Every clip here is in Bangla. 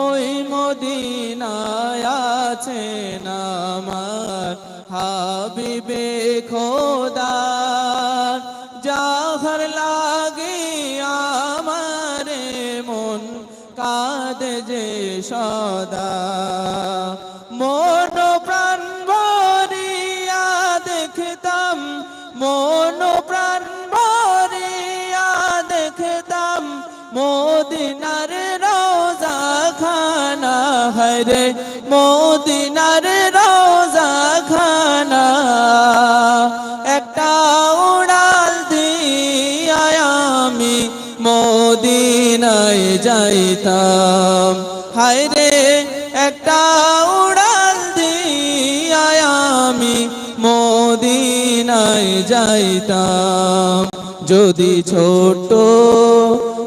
ওই মদিনায় আছেন আমার হাবিবে খোদা। যাহার লাগে আমার মন কাঁদে যে সদা। মন প্রাণ ভরিয়া দেখতাম, মন প্রাণ ভরিয়া দেখতাম, মোদিনার হরে মোদিনার রোজা খানা একটা উড়াল দিয়া আমি মদিনায় যাইতাম। হায়রে একটা উড়াল দিয়া আমি মদিনায় যাইতাম। যদি ছোট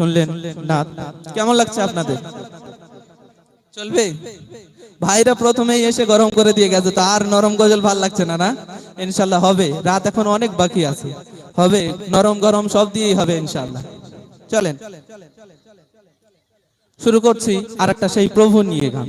শুনলেন না কেমন লাগছে আপনাদের? চলবে? ভাইরা প্রথমেই এসে গরম করে দিয়ে গেছে, তো আর নরম গজল ভালো লাগছে না না? ইনশাল্লাহ হবে। রাত এখন অনেক বাকি আছে। হবে, নরম গরম সব দিয়েই হবে, ইনশাল্লাহ। চলেন। শুরু করছি আর একটা সেই প্রভু নিয়ে গান।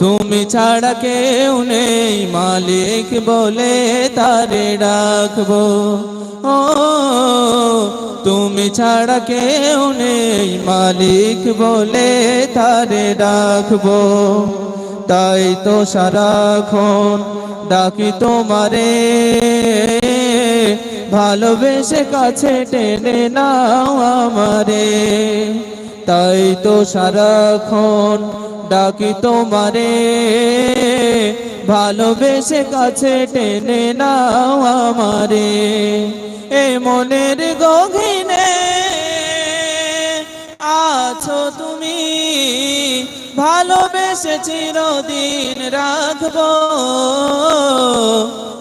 তুমি ছাড়া কেউ নেই, মালিক বলে তারে ডাকবো। ও, তুমি ছাড়া কেউ নেই, মালিক বলে তারে ডাকবো। তাই তো সারাক্ষণ ডাকি তোমারে, ভালোবেসে কাছে টেনে নাও আমারে। তাই তো সারাক্ষণ ডাকি তোমারে। ভালোবেসে কাছে টেনে নাও আমারে। এ মনের গহিনে আছো তুমি। ভালোবেসে চিরদিন রাখব।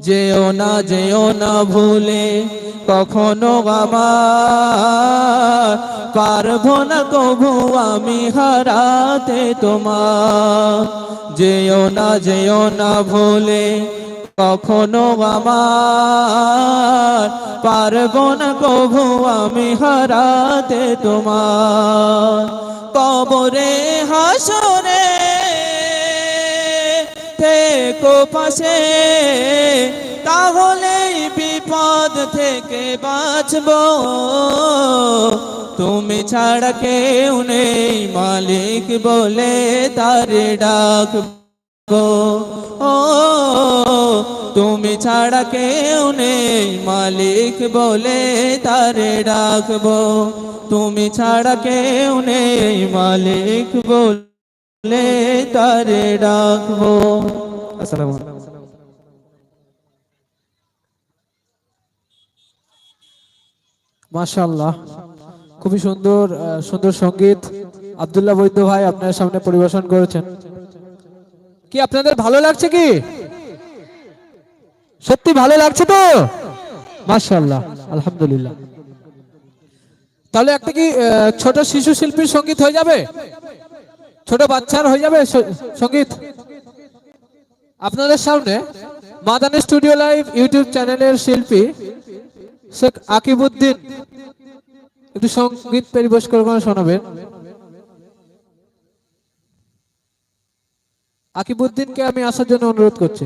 যেও না যেও না ভুলে। কখনো আমার পারব না কভু আমি হারাতে তোমার। যেও না যেও না ভুলে। কখনো আমার পারব না কভু আমি হারাতে তোমার। কবরে, হাসরে থেকো পাশে, তাহলেই বিপদ থেকে বাঁচব। তুমি ছাড়া কেউ নেই, মালিক বলে তারে ডাকবো। ও, তুমি ছাড়া কেউ নেই, মালিক বলে তারে ডাকবো। তুমি ছাড়া কেউ নেই, মালিক বলে তারে ডাকবো। আসসালামু আলাইকুম। খুবই সুন্দর সুন্দর সংগীত। আব্দুল্লাহ বৈদ্য ভাই আপনার সামনে পরিবেশন করেছেন। কি আপনাদের ভালো লাগছে কি? সত্যি ভালো লাগছে তো? মাশাআল্লাহ, আলহামদুলিল্লাহ। তাহলে একটা কি ছোট শিশু শিল্পীর সংগীত হয়ে যাবে? ছোট বাচ্চার হয়ে যাবে সংগীত। আপনাদের সামনে মাদানি স্টুডিও লাইভ ইউটিউব চ্যানেলের শিল্পী শেখ আকিবুদ্দিন। একটু সংগীত পরিবেশ করে শোনাবেন। আকিবুদ্দিনকে আমি আসার জন্য অনুরোধ করছি।